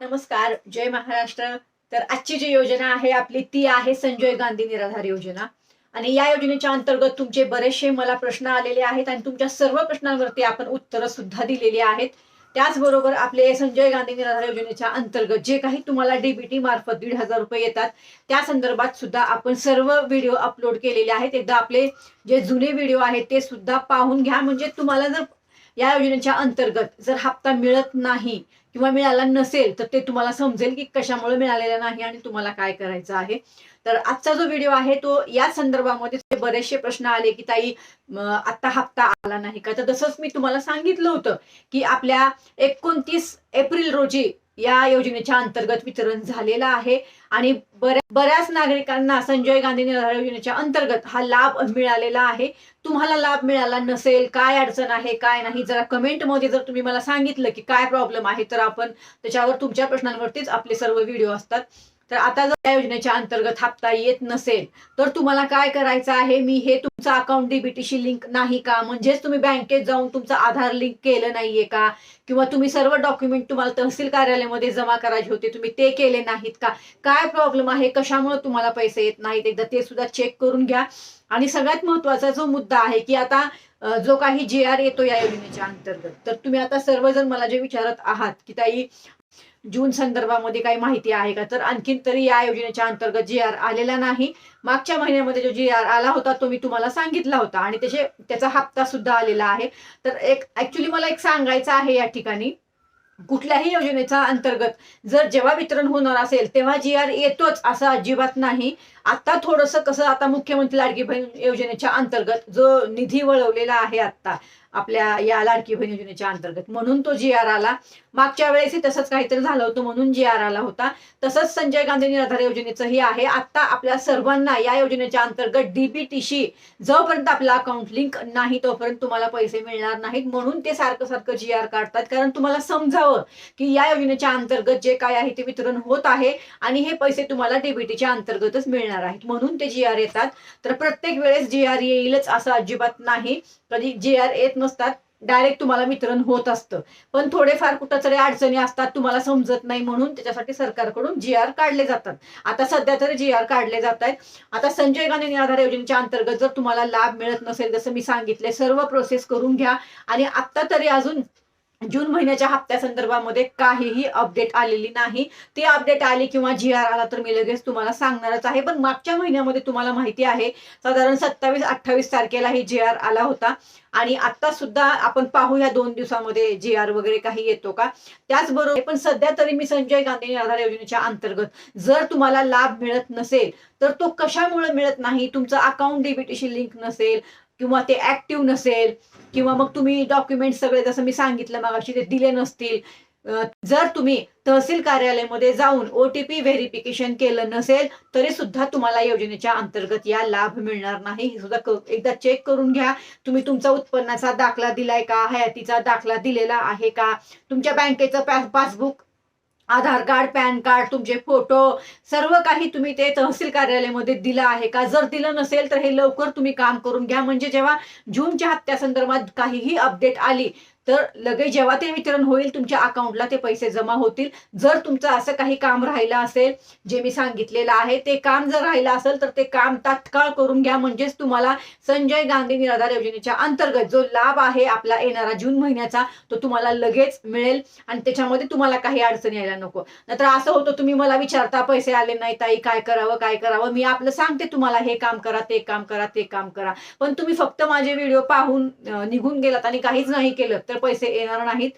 नमस्कार जय महाराष्ट्र. तर आजची जी योजना आहे आपली ती आहे संजय गांधी निराधार योजना. आणि या योजनेच्या अंतर्गत तुमचे बरेचसे मला प्रश्न आलेले आहेत आणि तुमच्या सर्व प्रश्नांवरती आपण उत्तरं सुद्धा दिलेली आहेत. त्याचबरोबर आपले संजय गांधी निराधार योजनेच्या अंतर्गत जे काही तुम्हाला डीबीटी मार्फत दीड हजार रुपये येतात त्या संदर्भात सुद्धा आपण सर्व व्हिडिओ अपलोड केलेले आहेत. एकदा आपले जे जुने व्हिडिओ आहेत ते सुद्धा पाहून घ्या. म्हणजे तुम्हाला जर या योजनेच्या अंतर्गत जर हप्ता मिळत नाही किंवा मिळाला नसेल तर ते तुम्हाला समजेल की कशामुळे मिळालेला नाही आणि तुम्हाला काय करायचं आहे. तर आजचा जो व्हिडिओ आहे तो या संदर्भामध्ये बरेचसे प्रश्न आले की ताई आता आत्ता हप्ता आला नाही का? तर तसंच मी तुम्हाला सांगितलं होतं की आपल्या एकोणतीस एप्रिल रोजी या योजनेच्या अंतर्गत वितरण झालेलं आहे. आणि बऱ्या बऱ्याच नागरिकांना संजय गांधी निराधार योजनेच्या अंतर्गत हा लाभ मिळालेला आहे. तुम्हाला लाभ मिळाला नसेल काय अडचण आहे काय नाही जरा कमेंटमध्ये जर तुम्ही मला सांगितलं की काय प्रॉब्लेम आहे तर आपण त्याच्यावर तुमच्या प्रश्नांवरतीच आपले सर्व व्हिडिओ असतात. तर आता जर या योजनेच्या अंतर्गत हप्ता येत नसेल तर तुम्हाला काय करायचं आहे? मी हे तुमचं अकाउंट डीबीटीशी लिंक नाही का? म्हणजेच तुम्ही बँकेत जाऊन तुमचं आधार लिंक केलं नाहीये का? किंवा तुम्ही सर्व डॉक्युमेंट तुम्हाला तहसील कार्यालयामध्ये जमा करायचे होते तुम्ही ते केले नाहीत का? काय प्रॉब्लेम आहे? कशामुळे तुम्हाला पैसे येत नाहीत? एकदा ते सुद्धा चेक करून घ्या. आणि सगळ्यात महत्त्वाचा जो मुद्दा आहे की आता जो काही जे आर येतो या योजनेच्या अंतर्गत तर तुम्ही आता सर्वजण मला जे विचारत आहात की ताई जून संदर्भामध्ये काही माहिती आहे का? तर आणखीन तरी या योजनेच्या अंतर्गत जी आर आलेला नाही. मागच्या महिन्यामध्ये जो जी आर आला होता तो मी तुम्हाला सांगितला होता आणि त्याचे त्याचा हप्ता सुद्धा आलेला आहे. तर एक ऍक्च्युली मला एक सांगायचं आहे या ठिकाणी. कुठल्याही योजनेचा अंतर्गत जर जेव्हा वितरण होणार असेल तेव्हा जी आर येतोच असं अजिबात नाही. आता थोडंसं कसं आता मुख्यमंत्री लाडकी बहीण योजनेच्या अंतर्गत जो निधी वळवलेला आहे आता आपल्या या लाडकी बहीण योजनेच्या अंतर्गत. म्हणून तो जी आर आला. मागच्या वेळेसही तसंच काहीतरी झालं होतं म्हणून जी आर आला होता. तसंच संजय गांधी निराधार योजनेचंही आहे. आता आपल्या सर्वांना या योजनेच्या अंतर्गत डीबीटीशी जोपर्यंत आपलं अकाउंट लिंक नाही तोपर्यंत तुम्हाला पैसे मिळणार नाहीत. म्हणून ते सारखं सारखं जी आर काढतात. कारण तुम्हाला समजावं की या योजनेच्या अंतर्गत जे काय आहे ते वितरण होत आहे आणि हे पैसे तुम्हाला डीबीटीच्या अंतर्गतच मिळणार आहेत. म्हणून ते जी आर येतात. तर प्रत्येक वेळेस जी आर येईलच असं अजिबात नाही. कधी जी आर येत नसतात. डायरेक्ट तुम्हाला वितरण होत असतं. पण थोडेफार कुठं तरी अडचणी असतात तुम्हाला समजत नाही म्हणून त्याच्यासाठी सरकारकडून जी आर काढले जातात. आता सध्या तरी जी आर काढले जात आहेत. आता संजय गांधी निराधार योजनेच्या अंतर्गत जर तुम्हाला लाभ मिळत नसेल जसं मी सांगितले सर्व प्रोसेस करून घ्या. आणि आता तरी अजून जून महिन्याच्या हप्त्या संदर्भामध्ये काहीही अपडेट आलेली नाही. ती अपडेट आली किंवा जी आर आला तर मी लगेच तुम्हाला सांगणारच आहे. पण मागच्या महिन्यामध्ये तुम्हाला माहिती आहे साधारण सत्तावीस अठ्ठावीस तारखेला ही जी आर आला होता. आणि आता सुद्धा आपण पाहू या दोन दिवसामध्ये जी आर वगैरे काही येतो का? त्याचबरोबर पण सध्या तरी मी संजय गांधी आधार योजनेच्या अंतर्गत जर तुम्हाला लाभ मिळत नसेल तर तो कशामुळे मिळत नाही? तुमचं अकाउंट डेबिटशी लिंक नसेल किंवा ते ऍक्टिव्ह नसेल किंवा मग तुम्ही डॉक्युमेंट सगळे जसं मी सांगितलं मगाशी ते दिले नसतील. जर तुम्ही तहसील कार्यालयामध्ये जाऊन ओ टी पी व्हेरिफिकेशन केलं नसेल तरी सुद्धा तुम्हाला योजनेच्या अंतर्गत या लाभ मिळणार नाही. हे सुद्धा एकदा चेक करून घ्या. तुम्ही तुमचा उत्पन्नाचा दाखला दिलाय का? हयातीचा दाखला दिलेला आहे का? तुमच्या बँकेचं passbook Aadhaar card PAN card तुमचे फोटो सर्व काही तुम्ही ते तहसील कार्यालयामध्ये दिलं आहे का? जर दिलं नसेल तर हे लवकर तुम्ही काम करून घ्या. म्हणजे जेव्हा जूनच्या हप्त्यासंदर्भात काहीही अपडेट आली तर लगेच जेव्हा ते वितरण होईल तुमच्या अकाउंटला ते पैसे जमा होतील. जर तुमचं असं काही काम राहिलं असेल जे मी सांगितलेलं आहे ते काम जर राहिलं असेल तर ते काम तात्काळ करून घ्या. म्हणजेच तुम्हाला संजय गांधी निराधार योजनेच्या अंतर्गत जो लाभ आहे आपला येणारा जून महिन्याचा तो तुम्हाला लगेच मिळेल. आणि त्याच्यामध्ये तुम्हाला काही अडचण यायला नको. नंतर असं होतं तुम्ही मला विचारता पैसे आले नाही ताई काय करावं काय करावं? मी आपलं सांगते तुम्हाला हे काम करा ते काम करा ते काम करा. पण तुम्ही फक्त माझे व्हिडिओ पाहून निघून गेलात आणि काहीच नाही केलं तर पैसे येणार नाहीत.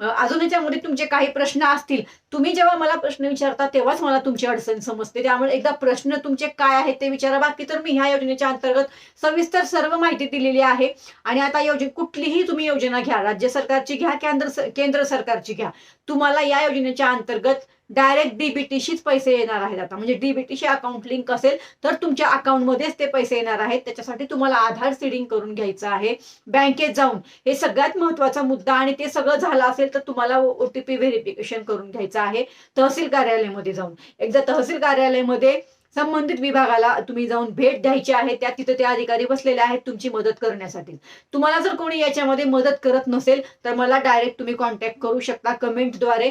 अजून याच्यामध्ये तुमचे काही प्रश्न असतील तुम्ही जेव्हा मला प्रश्न विचारता तेव्हाच मला तुमची अडचण समजते. त्यामुळे एकदा प्रश्न तुमचे काय आहेत ते विचारा. बाकी तर मी ह्या योजनेच्या अंतर्गत सविस्तर सर्व माहिती दिलेली आहे. आणि आता योजने कुठलीही तुम्ही योजना घ्या. राज्य सरकारची घ्या केंद्र केंद्र सरकारची घ्या. तुम्हाला या योजनेच्या अंतर्गत डायरेक्ट डीबीटीशीच पैसे येणार आहेत आता. म्हणजे डीबीटीशी अकाउंट लिंक असेल तर तुमच्या अकाउंटमध्येच ते पैसे येणार आहेत. त्याच्यासाठी तुम्हाला आधार सीडिंग करून घ्यायचं आहे. बँकेत जाऊन हे सगळ्यात महत्त्वाचा मुद्दा आणि ते सगळं झालं असेल तर तुम्हाला ओटीपी व्हेरिफिकेशन करून घ्यायचं आहे. तहसील कार्यालयामध्ये जाऊन. एकदा तहसील कार्यालयामध्ये संबंधित विभागाला तुम्ही जाऊन भेट द्यायची आहे. त्या तिथे ते अधिकारी बसलेले आहेत तुमची मदत करण्यासाठी. तुम्हाला जर कोणी याच्यामध्ये मदत करत नसेल तर मला डायरेक्ट तुम्ही कॉन्टॅक्ट करू शकता कमेंटद्वारे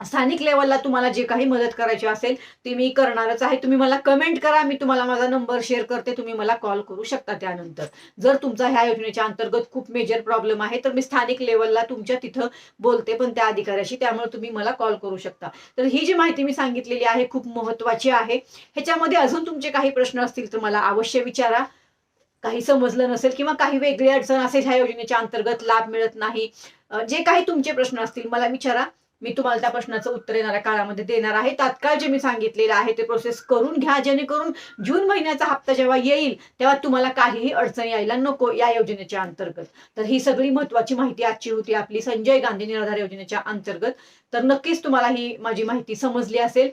स्थानिक लेवलला तुम्हाला जे काही मदत करायची असेल ते मी करणारच आहे. तुम्ही मला कमेंट करा मी तुम्हाला माझा नंबर शेअर करते तुम्ही मला कॉल करू शकता त्यानंतर. जर तुमचा ह्या योजनेच्या अंतर्गत खूप मेजर प्रॉब्लेम आहे तर मी स्थानिक लेवलला तुमच्या तिथं बोलते पण त्या अधिकाऱ्याशी त्यामुळे तुम्ही मला कॉल करू शकता. तर ही जी माहिती मी सांगितलेली आहे खूप महत्वाची आहे. ह्याच्यामध्ये अजून तुमचे काही प्रश्न असतील तर मला अवश्य विचारा. काही समजलं नसेल किंवा काही वेगळी अडचण असेल ह्या योजनेच्या अंतर्गत लाभ मिळत नाही. जे काही तुमचे प्रश्न असतील मला विचारा. मी तुम्हाला त्या प्रश्नाचं उत्तर येणाऱ्या काळामध्ये देणार आहे. तात्काळ जे मी सांगितलेलं आहे ते प्रोसेस करून घ्या. जेणेकरून जून महिन्याचा हप्ता जेव्हा येईल तेव्हा तुम्हाला काहीही अडचण यायला नको या योजनेच्या अंतर्गत. तर ही सगळी महत्वाची माहिती आजची होती आपली. संजय गांधी निराधार योजनेच्या अंतर्गत. तर नक्कीच तुम्हाला ही माझी माहिती समजली असेल.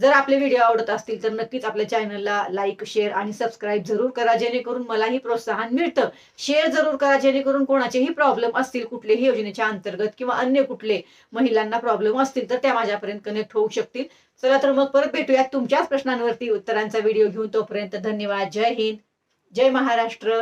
जर आपले व्हिडिओ आवडत असतील तर नक्कीच आपल्या चॅनलला लाईक शेअर आणि सबस्क्राईब जरूर करा जेणेकरून मलाही प्रोत्साहन मिळतं. शेअर जरूर करा जेणेकरून कोणाचेही प्रॉब्लेम असतील कुठलेही योजनेच्या अंतर्गत किंवा अन्य कुठले महिलांना प्रॉब्लेम असतील तर त्या माझ्यापर्यंत कनेक्ट होऊ शकतील. चला तर मग परत भेटूयात तुमच्याच प्रश्नांवरती उत्तरांचा व्हिडिओ घेऊन. तोपर्यंत धन्यवाद. जय हिंद. जय महाराष्ट्र.